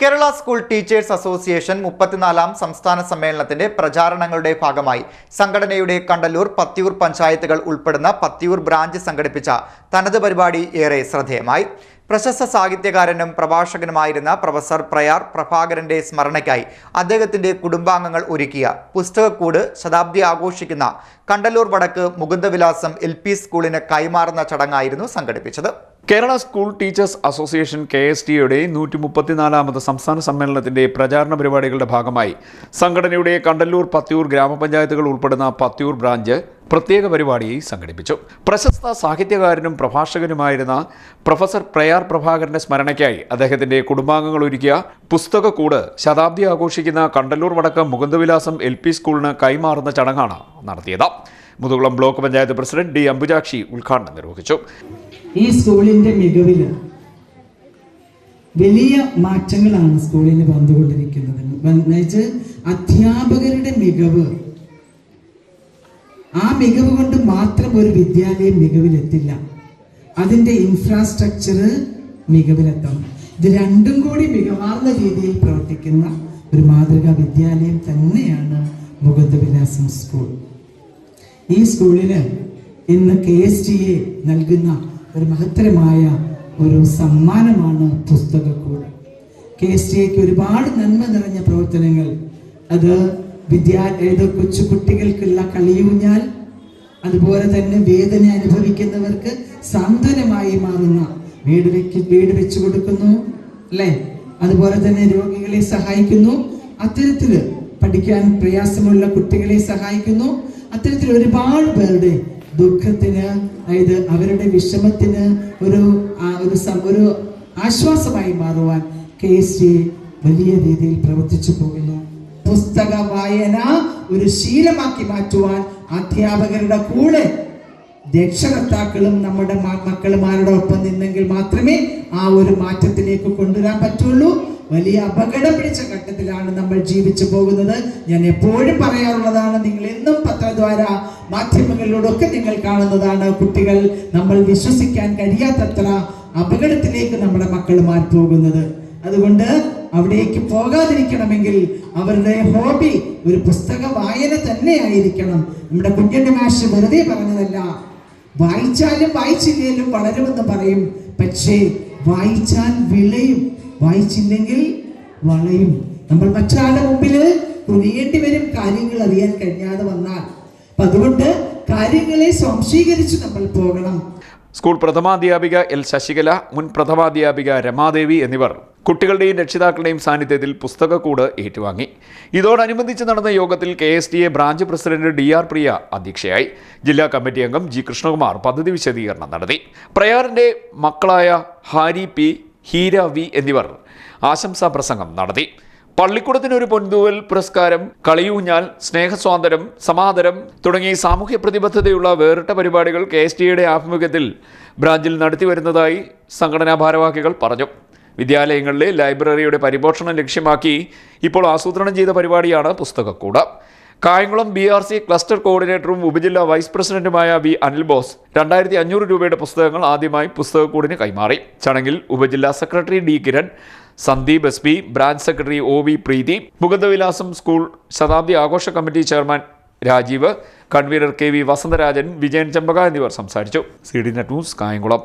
Kerala school teachers association മുപ്പത്തിനാലാം സംസ്ഥാന സമ്മേളനത്തിന്റെ പ്രചാരണങ്ങളുടെ ഭാഗമായി സംഘടനയുടെ കണ്ടല്ലൂർ പത്തിയൂർ പഞ്ചായത്തുകൾ ഉൾപ്പെടുന്ന പത്തിയൂർ ബ്രാഞ്ച് സംഘടിപ്പിച്ച തനത് പരിപാടി ഏറെ ശ്രദ്ധേയമായി. പ്രശസ്ത സാഹിത്യകാരനും പ്രഭാഷകനുമായിരുന്ന പ്രൊഫസർ പ്രയാർ പ്രഭാകരന്റെ സ്മരണയ്ക്കായി അദ്ദേഹത്തിന്റെ കുടുംബാംഗങ്ങൾ ഒരുക്കിയ പുസ്തകക്കൂട് ശതാബ്ദി ആഘോഷിക്കുന്ന കണ്ടല്ലൂർ വടക്ക് മുകുന്ദവിലാസം എൽ സ്കൂളിന് കൈമാറുന്ന ചടങ്ങായിരുന്നു സംഘടിപ്പിച്ചത്. Kerala school teachers association K S ടിയുടെ നൂറ്റി മുപ്പത്തിനാലാമത് സംസ്ഥാന സമ്മേളനത്തിന്റെ പ്രചാരണ പരിപാടികളുടെ ഭാഗമായി സംഘടനയുടെ കണ്ടല്ലൂർ പത്തിയൂർ ഗ്രാമപഞ്ചായത്തുകൾ ഉൾപ്പെടുന്ന പത്തിയൂർ ബ്രാഞ്ച് പ്രത്യേക പരിപാടിയെ സംഘടിപ്പിച്ചു. പ്രശസ്ത സാഹിത്യകാരനും പ്രഭാഷകനുമായിരുന്ന പ്രൊഫസർ പ്രയാർ പ്രഭാകരന്റെ സ്മരണയ്ക്കായി അദ്ദേഹത്തിന്റെ കുടുംബാംഗങ്ങൾ ഒരുക്കിയ പുസ്തകക്കൂട് ശതാബ്ദി ആഘോഷിക്കുന്ന കണ്ടല്ലൂർ വടക്ക് മുകുന്ദവിലാസം എൽ പി സ്കൂളിന് കൈമാറുന്ന ചടങ്ങാണ് നടത്തിയത്. Muthukulam block panchayat president D Ambujakshi ഉദ്ഘാടനം നിർവഹിച്ചു. ഈ സ്കൂളിന്റെ മികവിൽ വലിയ മാറ്റങ്ങളാണ് സ്കൂളിന് വന്നുകൊണ്ടിരിക്കുന്നത് അധ്യാപകരുടെ മികവ്. ആ മികവ് കൊണ്ട് മാത്രം ഒരു വിദ്യാലയം മികവിലെത്തില്ല. അതിന്റെ ഇൻഫ്രാസ്ട്രക്ചർ മികവിലെത്തണം. ഇത് രണ്ടും കൂടി മികവാർന്ന രീതിയിൽ പ്രവർത്തിക്കുന്ന ഒരു മാതൃകാ വിദ്യാലയം തന്നെയാണ് മുകുന്ദവിലാസം സ്കൂൾ. ഈ സ്കൂളിന് ഇന്ന് കെ എസ് ടി എ നൽകുന്ന ഒരു മഹത്തരമായ ഒരു സമ്മാനമാണ് പുസ്തകക്കൂട്. കെ എസ് ടി എക്ക് ഒരുപാട് നന്മ നിറഞ്ഞ പ്രവർത്തനങ്ങൾ. അത് വിദ്യാ ഏത് കൊച്ചു കുട്ടികൾക്കുള്ള കളിയൂഞ്ഞാൽ അതുപോലെ തന്നെ വേദന അനുഭവിക്കുന്നവർക്ക് സാന്ത്വനമായി മാറുന്ന വീട് വെക്ക് വീട് വെച്ചു കൊടുക്കുന്നു അല്ലേ? അതുപോലെ തന്നെ രോഗികളെ സഹായിക്കുന്നു. അത്തരത്തിൽ പഠിക്കാൻ പ്രയാസമുള്ള കുട്ടികളെ സഹായിക്കുന്നു. അത്തരത്തിൽ ഒരുപാട് പേരുടെ ദുഃഖത്തിന് അതായത് അവരുടെ വിഷമത്തിന് ഒരു ഒരു ഒരു ആശ്വാസമായി മാറുവാൻ കെ എസ് ജി വലിയ രീതിയിൽ പ്രവർത്തിച്ചു പോകുന്നു. പുസ്തക വായന ഒരു ശീലമാക്കി മാറ്റുവാൻ അധ്യാപകരുടെ കൂടെ രക്ഷകർത്താക്കളും നമ്മുടെ മ- മക്കളുമാരുടെ ഒപ്പം നിന്നെങ്കിൽ മാത്രമേ ആ ഒരു മാറ്റത്തിലേക്ക് കൊണ്ടുവരാൻ പറ്റുള്ളൂ. വലിയ അപകടം പിടിച്ച ഘട്ടത്തിലാണ് നമ്മൾ ജീവിച്ചു പോകുന്നത്. ഞാൻ എപ്പോഴും പറയാറുള്ളതാണ് നിങ്ങൾ എന്നും മാധ്യമങ്ങളിലൂടെ മാധ്യമങ്ങളിലൂടെയൊക്കെ നിങ്ങൾ കാണുന്നതാണ് കുട്ടികൾ നമ്മൾ വിശ്വസിക്കാൻ കഴിയാത്തത്ര അപകടത്തിലേക്ക് നമ്മുടെ മക്കൾ മാറിപ്പോകുന്നത്. അതുകൊണ്ട് അവിടേക്ക് പോകാതിരിക്കണമെങ്കിൽ അവരുടെ ഹോബി ഒരു പുസ്തക വായന തന്നെ ആയിരിക്കണം. നമ്മുടെ കുഞ്ഞന്റെ മാഷ് വെറുതെ പറഞ്ഞതല്ല വായിച്ചാലും വായിച്ചില്ലേലും വളരുമെന്ന് പറയും. പക്ഷേ വായിച്ചാൽ വിളയും. വായിച്ചില്ലെങ്കിൽ വളയും. നമ്മൾ മറ്റൊരാളുടെ മുമ്പിൽ കുനിയേണ്ടി വരും കാര്യങ്ങൾ അറിയാൻ കഴിയാതെ വന്നാൽ. അപ്പൊ അതുകൊണ്ട് കാര്യങ്ങളെ സ്വാംശീകരിച്ച് നമ്മൾ പോകണം. സ്കൂൾ പ്രഥമാധ്യാപിക എൽ ശശികല മുൻ പ്രഥമാധ്യാപിക രമാദേവി എന്നിവർ കുട്ടികളുടെയും രക്ഷിതാക്കളുടെയും സാന്നിധ്യത്തിൽ പുസ്തകക്കൂട് ഏറ്റുവാങ്ങി. ഇതോടനുബന്ധിച്ച് നടന്ന യോഗത്തിൽ K S T A branch president D R Priya അധ്യക്ഷയായി. ജില്ലാ കമ്മിറ്റി അംഗം ജി കൃഷ്ണകുമാർ പദ്ധതി വിശദീകരണം നടത്തി. പ്രയാറിന്റെ മക്കളായ ഹാരി പി ഹീര വി എന്നിവർ ആശംസാ പ്രസംഗം നടത്തി. പള്ളിക്കൂടത്തിന് ഒരു പൊൻതൂവൽ പുരസ്കാരം കളിയൂഞ്ഞാൽ സ്നേഹസ്വാതന്ത്ര്യം സമാദരം തുടങ്ങി സാമൂഹ്യ പ്രതിബദ്ധതയുള്ള വേറിട്ട പരിപാടികൾ കെ എസ് ടിയുടെ ആഭിമുഖ്യത്തിൽ ബ്രാഞ്ചിൽ നടത്തിവരുന്നതായി സംഘടനാ ഭാരവാഹികൾ പറഞ്ഞു. വിദ്യാലയങ്ങളിലെ ലൈബ്രറിയുടെ പരിപോഷണം ലക്ഷ്യമാക്കി ഇപ്പോൾ ആസൂത്രണം ചെയ്ത പരിപാടിയാണ് പുസ്തകക്കൂട്. Kayamkulam B R C cluster കോർഡിനേറ്ററും ഉപജില്ലാ വൈസ് പ്രസിഡന്റുമായ വി അനിൽ ബോസ് രണ്ടായിരത്തി അഞ്ഞൂറ് രൂപയുടെ പുസ്തകങ്ങൾ ആദ്യമായി പുസ്തകക്കൂടിന് കൈമാറി. ചടങ്ങിൽ ഉപജില്ലാ secretary D Kiran Sandeep S P branch secretary O V Preethi Mukundavilasam school ശതാബ്ദി ആഘോഷ committee chairman Rajeev convener K V Vasantharajan Vijayan Chempaka എന്നിവർ സംസാരിച്ചു. C D net news Kayamkulam.